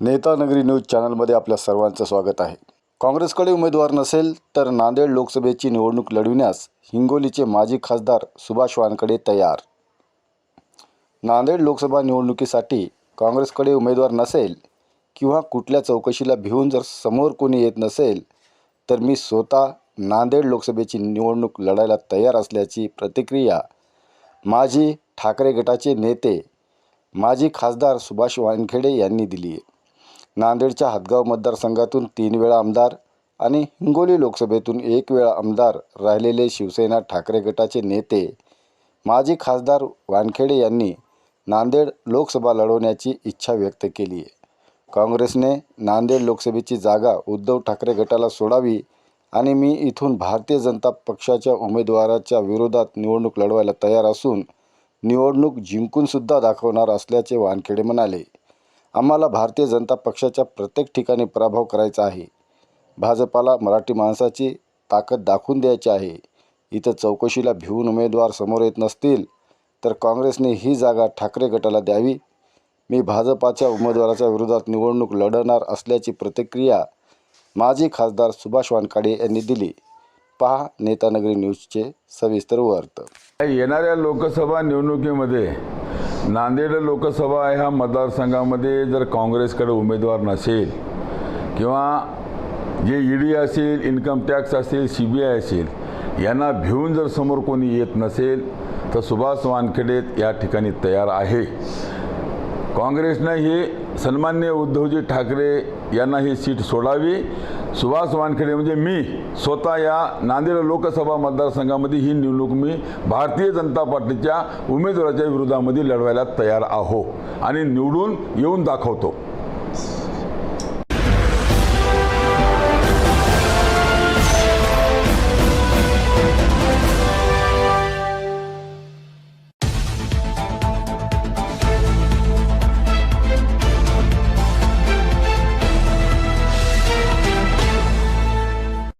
नेतानगरी news चॅनलमध्ये आपल्या सर्वांचं स्वागत आहे. काँग्रेसकडे उमेदवार नसेल तर नांदेड लोकसभेची निवडणूक लढविण्यास हिंगोलीचे माजी खासदार सुभाष वानकडे तयार. नांदेड लोकसभा निवडणुकीसाठी काँग्रेसकडे उमेदवार नसेल किंवा कुठल्या चौकशीला भिवून जर समोर कोणी येत नसेल तर मी स्वतः नांदेड लोकसभेची निवडणूक लढायला तयार असल्याची प्रतिक्रिया माजी ठाकरे गटाचे नेते माजी खासदार सुभाष वानखेडे यांनी दिली आहे नांदेडच्या हदगाव मतदारसंघातून तीन वेळा आमदार आणि हिंगोली लोकसभेतून एक वेळा आमदार राहिलेले शिवसेना ठाकरे गटाचे नेते. माजी खासदार वानखेडे यांनी नांदेड लोकसभा लढवण्याची इच्छा व्यक्त केली आहे. काँग्रेसने नांदेड लोकसभेची जागा उद्धव ठाकरे गटाला सोडावी आणि मी इथून भारतीय जनता पक्षाच्या उमेदवाराच्या विरोधात निवडणूक लढवायला तयार असून निवडणूक जिंकूनसुद्धा दाखवणार असल्याचे वानखेडे म्हणाले. आम्हाला भारतीय जनता पक्षाच्या प्रत्येक ठिकाणी पराभव करायचा आहे. भाजपाला मराठी माणसाची ताकद दाखवून द्यायची आहे. इथं चौकशीला भिवून उमेदवार समोर येत नसतील तर काँग्रेसने ही जागा ठाकरे गटाला द्यावी. मी भाजपाच्या उमेदवाराच्या विरोधात निवडणूक लढणार असल्याची प्रतिक्रिया माजी खासदार सुभाष वानखाडे यांनी दिली. पहा नेतानगरी न्यूजचे सविस्तर वार्त येणाऱ्या लोकसभा निवडणुकीमध्ये नांदेड लोकसभा ह्या मतदारसंघामध्ये जर काँग्रेसकडे उमेदवार नसेल किंवा जे ई डी असेल इन्कम टॅक्स असेल सी बी आय असेल यांना भिवून जर समोर कोणी येत नसेल तर सुभाष वानखेडे या ठिकाणी तयार आहे. काँग्रेसनं ही सन्मान्य उद्धवजी ठाकरे यांना ही सीट सोडावी. सुभाष वानखेडे म्हणजे मी स्वतः या नांदेड लोकसभा मतदारसंघामध्ये ही निवडणूक मी भारतीय जनता पार्टीच्या उमेदवाराच्या विरोधामध्ये लढवायला तयार आहो आणि निवडून येऊन दाखवतो.